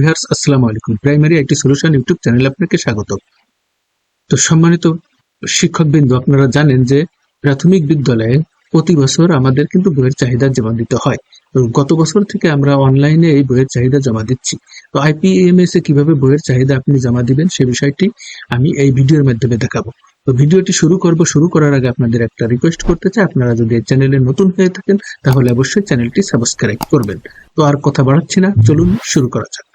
Viewers, আসসালামু আলাইকুম। Primary IT solution YouTube চ্যানেলে আপনাকে স্বাগত। তো সম্মানিত শিক্ষকবৃন্দ, আপনারা জানেন যে প্রাথমিক বিদ্যালয়ে প্রতি বছর আমাদের কিন্তু বইয়ের চাহিদা জমা দিতে হয়। গত বছর থেকে আমরা অনলাইনে এই বইয়ের চাহিদা জমা দিচ্ছি। তো আইপিএমএস এ কীভাবে বইয়ের চাহিদা আপনি জমা দিবেন সে বিষয়টি আমি এই ভিডিওর মাধ্যমে দেখাবো। তো ভিডিওটি শুরু করব, শুরু করার আগে আপনাদের একটা রিকোয়েস্ট করতে চাই। আপনারা যদি এই চ্যানেলে নতুন হয়ে থাকেন, তাহলে অবশ্যই চ্যানেলটি সাবস্ক্রাইব করবেন। তো আর কথা বাড়াচ্ছি না, চলুন শুরু করা যাক।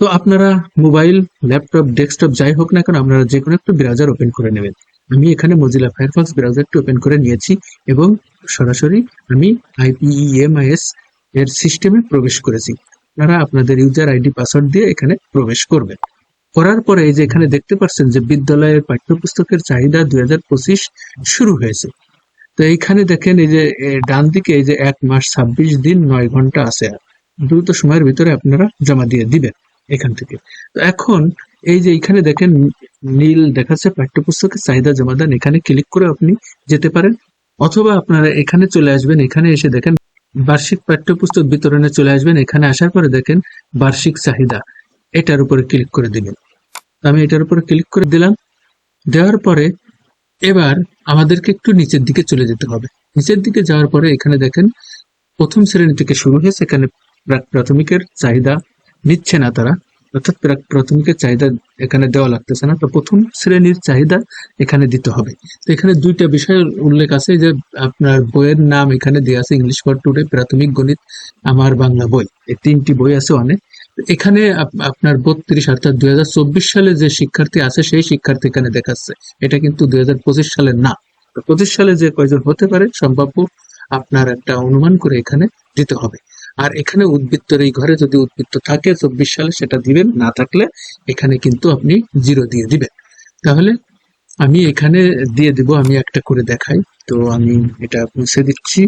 তো আপনারা মোবাইল, ল্যাপটপ, ডেস্কটপ যাই হোক না কেন, আপনারা যে কোনো একটা ব্রাউজার ওপেন করে নেবেন। আমি এখানে মজিলা ফায়ারফক্স ব্রাউজারটি ওপেন করে নিয়েছি এবং সরাসরি আমি আইপিইএমআইএস এর সিস্টেমে প্রবেশ করেছি। আপনারা আপনাদের ইউজার আইডি পাসওয়ার্ড দিয়ে এখানে প্রবেশ করবেন। করার পরে এই যে এখানে দেখতে পাচ্ছেন যে বিদ্যালয়ের পাঠ্যপুস্তকের চাহিদা দুই হাজার পঁচিশ শুরু হয়েছে। তো এইখানে দেখেন এই যে ডান দিকে এই যে এক মাস ছাব্বিশ দিন নয় ঘণ্টা আছে। দ্রুত সময়ের ভিতরে আপনারা জমা দিয়ে দিবেন। এখান থেকে। তো এখন এই যে এখানে দেখেন নীল দেখাচ্ছে পাঠ্যপুস্তকের চাহিদা জমা দেন এখানে ক্লিক করে আপনি যেতে পারেন। অথবা আপনারা এখানে চলে আসবেন, এখানে এসে দেখেন বার্ষিক পাঠ্যপুস্তক বিতরণে চলে আসবেন। এখানে আসার পরে দেখেন বার্ষিক চাহিদা, এটার উপরে ক্লিক করে দিবেন। আমি এটার উপরে ক্লিক করে দিলাম। দেওয়ার পরে এবার আমাদেরকে একটু নিচের দিকে চলে যেতে হবে। নিচের দিকে যাওয়ার পরে এখানে দেখেন প্রথম শ্রেণি থেকে শুরু হয়েছে এখানে প্রাথমিকের চাহিদা নিচ্ছে না তারা। অর্থাৎ প্রাথমিকের চাহিদা এখানে দেওয়া লাগতেছে না। তো প্রথম শ্রেণির চাহিদা এখানে দিতে হবে। তো এখানে দুইটা বিষয়ের উল্লেখ আছে যে, আপনার বইয়ের নাম এখানে দেওয়া আছে ইংলিশ ফর টুডে প্রাথমিক গণিত, আমার বাংলা বই। এই তিনটি বই আছে অনেক। এখানে আপ- আপনার বত্রিশ, অর্থাৎ দুই চব্বিশ সালে যে শিক্ষার্থী আছে, সেই শিক্ষার্থী এখানে দেখাচ্ছে। এটা কিন্তু দুই হাজার পঁচিশ সালে না। পঁচিশ সালে যে কয়জন হতে পারে, সম্ভাব্য আপনার একটা অনুমান করে এখানে দিতে হবে। আর এখানে উদ্বৃত্তর এই ঘরে যদি উদ্বৃত্ত থাকে চব্বিশ সালে সেটা দিবেন, না থাকলে এখানে কিন্তু আপনি জিরো দিয়ে দিবেন। তাহলে আমি এখানে দিয়ে দিব, আমি একটা করে দেখাই। তো আমি এটা মুছে দিচ্ছি।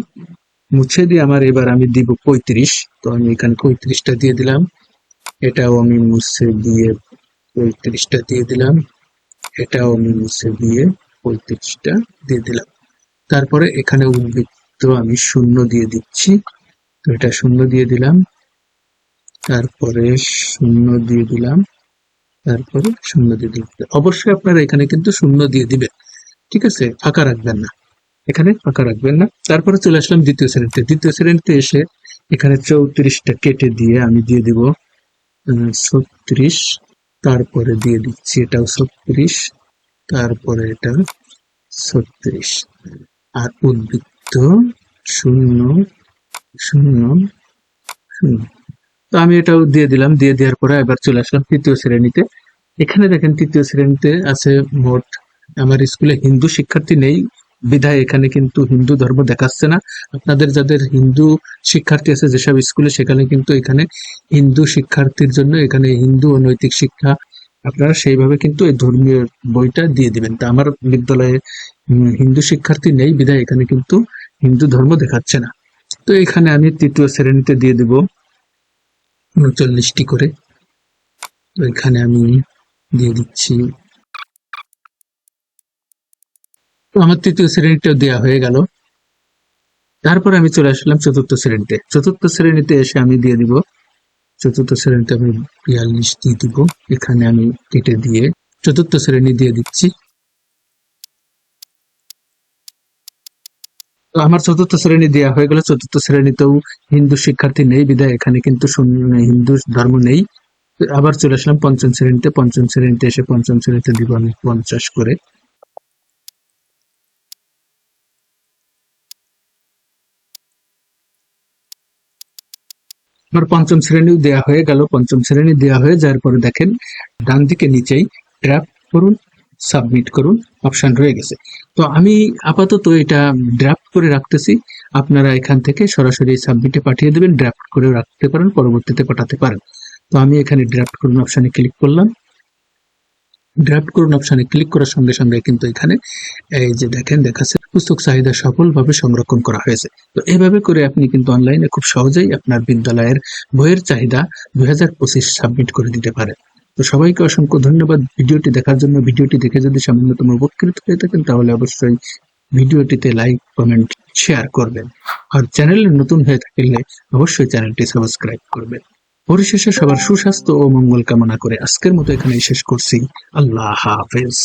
মুছে দিয়ে আমার এবার আমি দিব পঁয়ত্রিশ। তো আমি এখানে পঁয়ত্রিশটা দিয়ে দিলাম। এটাও আমি মুছে দিয়ে পঁয়ত্রিশটা দিয়ে দিলাম। এটাও আমি মুছে দিয়ে পঁয়ত্রিশটা দিয়ে দিলাম। তারপরে এখানে উদ্বৃত্ত আমি শূন্য দিয়ে দিচ্ছি। তো এটা শূন্য দিয়ে দিলাম। তারপরে শূন্য দিয়ে দিলাম। তারপরে শূন্য দিয়ে দিলাম। অবশ্যই আপনারা এখানে কিন্তু শূন্য দিয়ে দিবেন। ঠিক আছে? ফাঁকা রাখবেন না। এখানে ফাঁকা রাখবেন না। তারপরে চলে আসলাম দ্বিতীয় শ্রেণীতে। দ্বিতীয় শ্রেণীতে এসে এখানে চৌত্রিশটা কেটে দিয়ে আমি দিয়ে দিব ছত্রিশ। তারপরে দিয়ে দিচ্ছি এটাও ছত্রিশ। তারপরে এটা ছত্রিশ। আর উদ্বৃত্ত শূন্য শূন্য শূন্য তো আমি এটাও দিয়ে দিলাম, দিয়ে দেওয়ার পরে এবার চলে আসলাম তৃতীয় শ্রেণীতে। এখানে দেখেন তৃতীয় শ্রেণীতে আছে মোট, আমার স্কুলে হিন্দু শিক্ষার্থী নেই। বিধায় এখানে কিন্তু হিন্দু ধর্ম দেখাচ্ছে না। আপনাদের যাদের হিন্দু শিক্ষার্থী আছে, যেসব স্কুলে, সেখানে কিন্তু এখানে হিন্দু শিক্ষার্থীর জন্য এখানে হিন্দু ও নৈতিক শিক্ষা, আপনারা সেইভাবে কিন্তু এই ধর্মীয় বইটা দিয়ে দিবেন। তা আমার বিদ্যালয়ে হিন্দু শিক্ষার্থী নেই, বিধায় এখানে কিন্তু হিন্দু ধর্ম দেখাচ্ছে না। তো এখানে আমি তৃতীয় শ্রেণীতে দিয়ে দিব উনচল্লিশটি করে। তো এখানে আমি দিয়ে দিচ্ছি। তো আমার তৃতীয় শ্রেণীটা দেওয়া হয়ে গেল। তারপর আমি চলে আসলাম চতুর্থ শ্রেণীতে। চতুর্থ শ্রেণীতে এসে আমি দিয়ে দিব। চতুর্থ শ্রেণীতে আমি বিয়াল্লিশ দিয়ে দিব। এখানে আমি কেটে দিয়ে চতুর্থ শ্রেণি দিয়ে দিচ্ছি। আমার চতুর্থ শ্রেণি দেওয়া হয়ে গেল। চতুর্থ শ্রেণীতেও হিন্দু শিক্ষার্থী নেই বিধায় এখানে কিন্তু হিন্দু ধর্ম নেই। আবার চলে আসলাম পঞ্চম শ্রেণীতে। পঞ্চম শ্রেণীতে এসে পঞ্চম শ্রেণীতে দিব আমি পঞ্চাশ করে। আমার পঞ্চম শ্রেণীও দেয়া হয়ে গেল। পঞ্চম শ্রেণি দেয়া হয়ে যাওয়ার পরে দেখেন ডান দিকে নিচেই ড্রাফট করুন। সাবমিট করুন অপশন রয়ে গেছে। তো আমি আপাতত এটা ড্রাফট করে রাখতেছি। আপনারা এখান থেকে সরাসরি সাবমিটে পাঠিয়ে দেবেন ড্রাফট করে রাখতে পারেন, পরবর্তীতে পাঠাতে পারেন। তো আমি এখানে ড্রাফট করুন অপশনে ক্লিক করলাম। ড্রাফট করুন অপশানে ক্লিক করার সঙ্গে সঙ্গে কিন্তু এখানে এই যে দেখেন, দেখাচ্ছে পুস্তক চাহিদা সফলভাবে সংরক্ষণ করা হয়েছে। তো এভাবে করে আপনি কিন্তু অনলাইনে খুব সহজেই আপনার বিদ্যালয়ের বইয়ের চাহিদা দুই হাজার পঁচিশ সাবমিট করে দিতে পারেন। তো সবাইকে অসংখ্য ধন্যবাদ। ভিডিওটি দেখার জন্য, ভিডিওটি দেখে যদি সামান্যতম উপকৃত হয়ে থাকেন, তাহলে অবশ্যই ভিডিওটিতে লাইক, কমেন্ট, শেয়ার করবেন। আর চ্যানেলে নতুন হয়ে থাকলে অবশ্যই চ্যানেলটি সাবস্ক্রাইব করবেন। পরিশেষে সবার সুস্বাস্থ্য ও মঙ্গল কামনা করে আজকের মতো এখানেই শেষ করছি। আল্লাহ হাফেজ।